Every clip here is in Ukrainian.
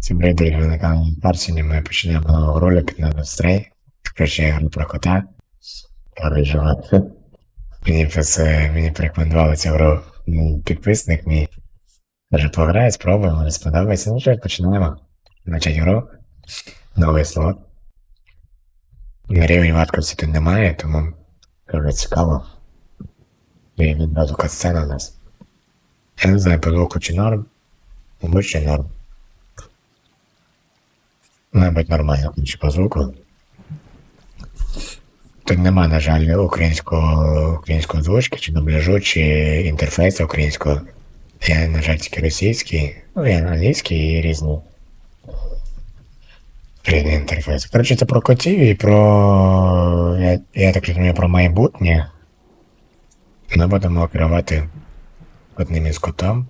Всім привіт, на каналі Парсіні. Ми починаємо нового ролик на Дострей. Коротше, я гру про кота. Коротше, мені це мені порекомендували цю гру підписник мій. Каже, пограй, спробуємо, не сподобається. Ну що, починаємо. Начать гру. Новий слот. Рівень варткості тут немає, тому дуже цікаво. І відразу катсцена у нас. Я не знаю, по звуку чи норм. Мабуть, норм. Мабуть, нормально, хоч по звуку. Тут нема, на жаль, українського, української озвучки, чи дубляжу, чи інтерфейсу українського. Я, на жаль, тільки російський, ну і англійський і різні. Різні інтерфейси. Коротше, це про котів і про. Я, я так розумію, про майбутнє. Ми будемо керувати одним із котом.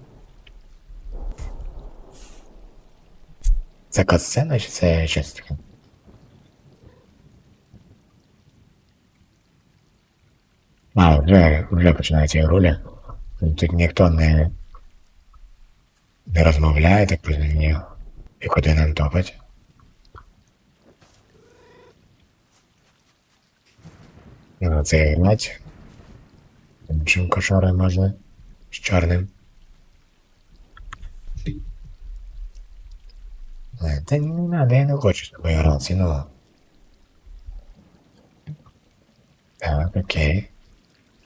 Це катсцена чи це щось таке? А, вже, вже починається ігруля. Тут ніхто не, не розмовляє, так розумію. І куди нам топать. Ну, це грать. Чим кошарою можна? З чорним. Та не надо, я не хочу з тобою гратися, ну. Так, окей.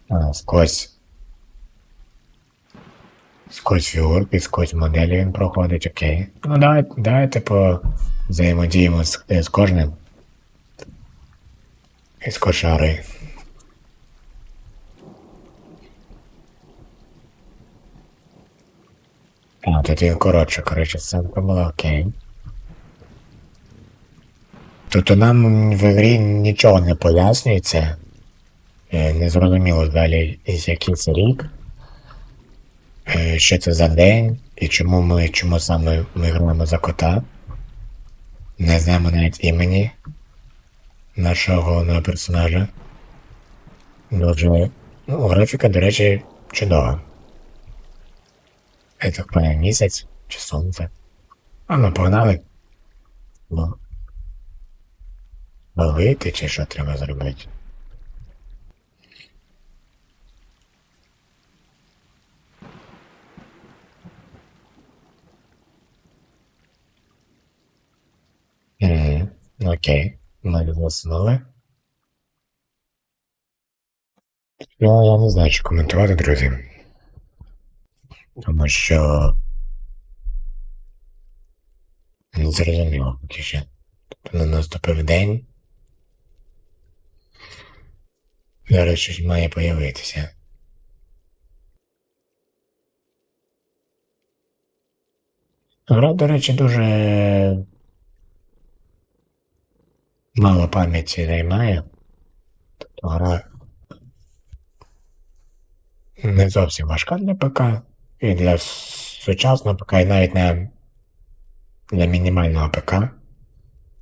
А, сквозь. Сквозь фігурки, сквозь моделі він проходить, окей. Ну давай, давай типу взаємодіємо з, з кожним. І з кошарою. А, тут він коротше, коротше, сценка була окей. Тобто нам в грі нічого не пояснюється. Е, Не зрозуміло далі, який це рік, е, що це за день, і чому ми, чому саме ми граємо за кота. Не знаємо навіть імені нашого головного персонажа. Дуже. Ну, графіка, до речі, чудова. Так поняв, місяць чи сонце. А ну погнали. Бо. Ловити чи що треба зробити? Угу. Окей. Ми заснули. Ну, я не знаю, що коментувати, друзі. Тому що. Не зрозуміло поки що. Тобто на наступив день. Зараз щось має появитися. Гра, до речі, дуже мало пам'яті займає. Тобто гра не зовсім важка для ПК. І для сучасного ПК, і навіть не для мінімального ПК.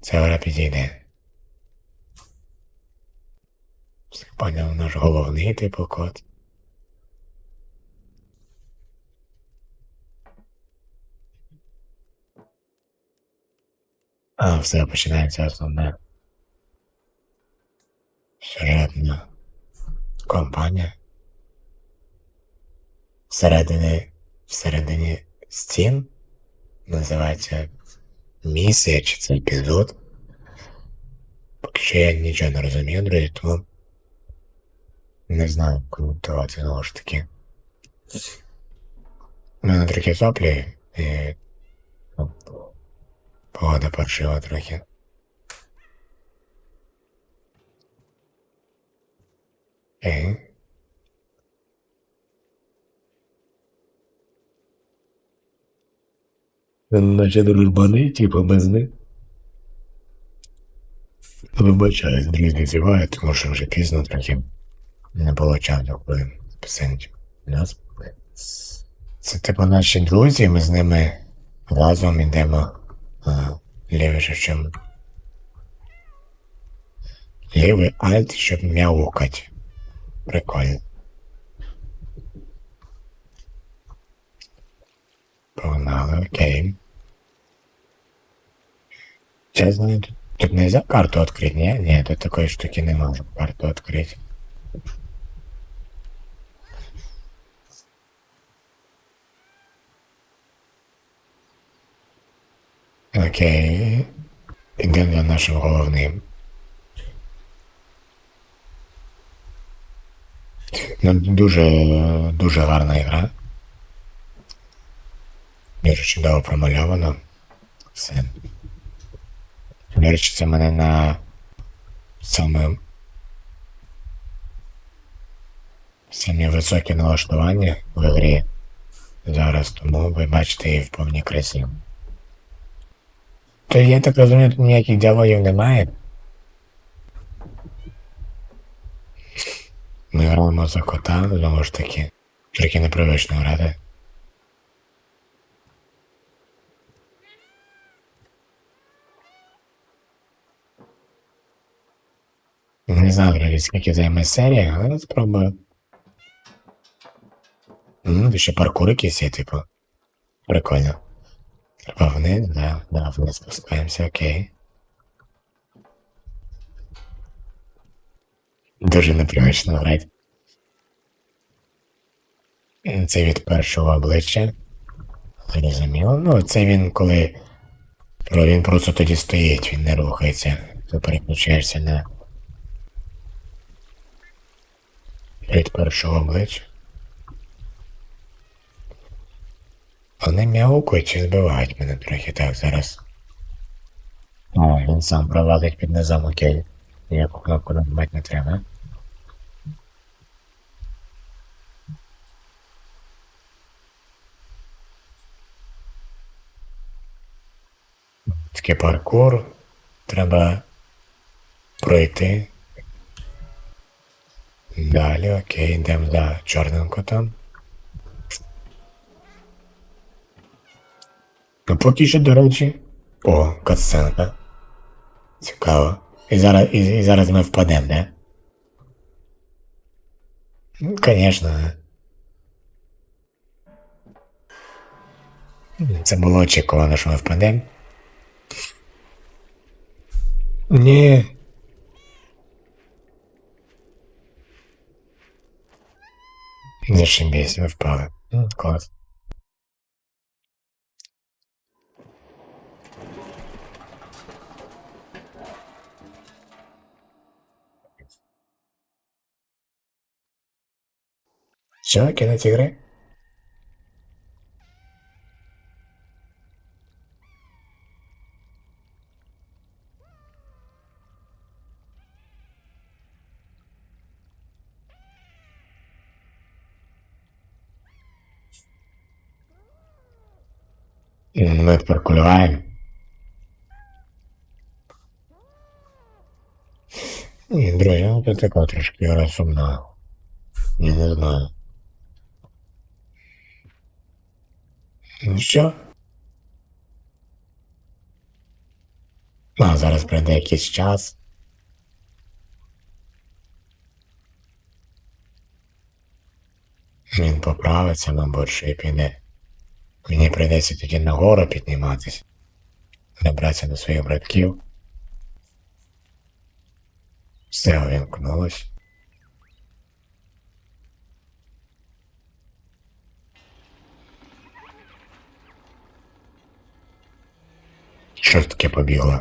Ця гра підійде. Поняв наш головний типу код. А, все, починається основне. Сюжетна компанія. Всередині, всередині стін називається місія чи це епізод. Поки що я нічого не розумію, друзі, тому не знаю коментувати знову ж таки. У мене трохи соплі і ну, погода паршива трохи. Ей. Наче дружбани, типу, без них. Вибачаюсь, друзі, зіваю, тому що вже пізно трохи. Не було часу, коли нас. Це типу наші друзі, ми з ними разом йдемо а, лівіше, чим. Лівий альт, щоб м'яукать. Прикольно. Погнали, окей. Знаю, тут, нельзя карту открыть, не? Нет, тут такой штуки не можем карту открыть. Окей. Ідемо за нашим головним. Ну, дуже, дуже гарна гра. Дуже чудово промальовано. Все. До речі, це мене на саме самі високі налаштування в грі зараз, тому ви бачите її в повній красі. То я так розумію, тут ніяких діалогів немає. Ми граємо за кота, знову ж таки. Тільки непривично грати. Не знаю, скільки займе серія, але спробую. Ну, ще паркур якийсь є, типу. Прикольно. Вниз, да, да, вниз спускаємося, окей. Дуже непривично грати. Це від першого обличчя. Зрозуміло. Ну, це він коли. Він просто тоді стоїть, він не рухається. Ти переключаєшся на. Від першого обличчя. Вони м'яукають чи збивають мене трохи так зараз. О, він сам провалить під низом, окей. Ніяку кнопку нажимати не треба. Такий паркур. Треба пройти. Далі, окей, йдемо за чорним котом. Ну поки що, до речі. О, катсценка. Цікаво. І зараз, і, і зараз ми впадемо, да? Ну, Конечно. Це було очікувано, що ми впадемо. Ні. Зашибись, ми впали. М, Клас. Що, кінець ігри? Ми паркулюємо. Друзі, ну це така трошки розумна. Я не знаю. Що? А, зараз пройде якийсь час. Він поправиться, мабуть, що і піде. Мені прийдеться тоді нагору підніматись. Добратися до своїх братків. Все увімкнулось. Що ж таке побігло?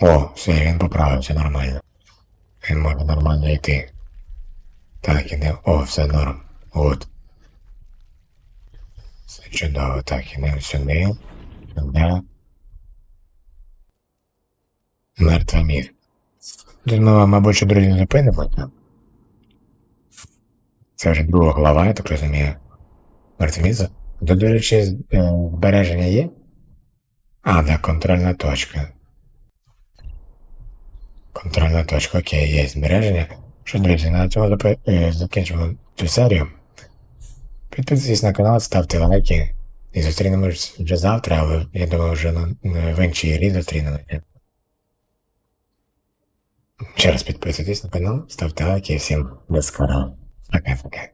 О, все, він поправився нормально. Він може нормально йти. Так, іде. О, все норм. От. Все чудово. Так, ідемо сюди. Сюди. Мертве мір. Тут ми, мабуть, що, друзі, зупинимося. Це вже друга глава, я так розумію. Мертве місце. До речі, е, збереження є? А, да, контрольна точка. Контрольна точка, окей, є збереження. Що, друзі, на запи- е, закінчимо цю серію. Підписуйтесь на канал, ставте лайки. І зустрінемось вже завтра, але я думаю, вже в іншій грі зустрінемося. Ще раз підписуйтесь на канал, ставте лайки і всім до скорого. Пока-пока.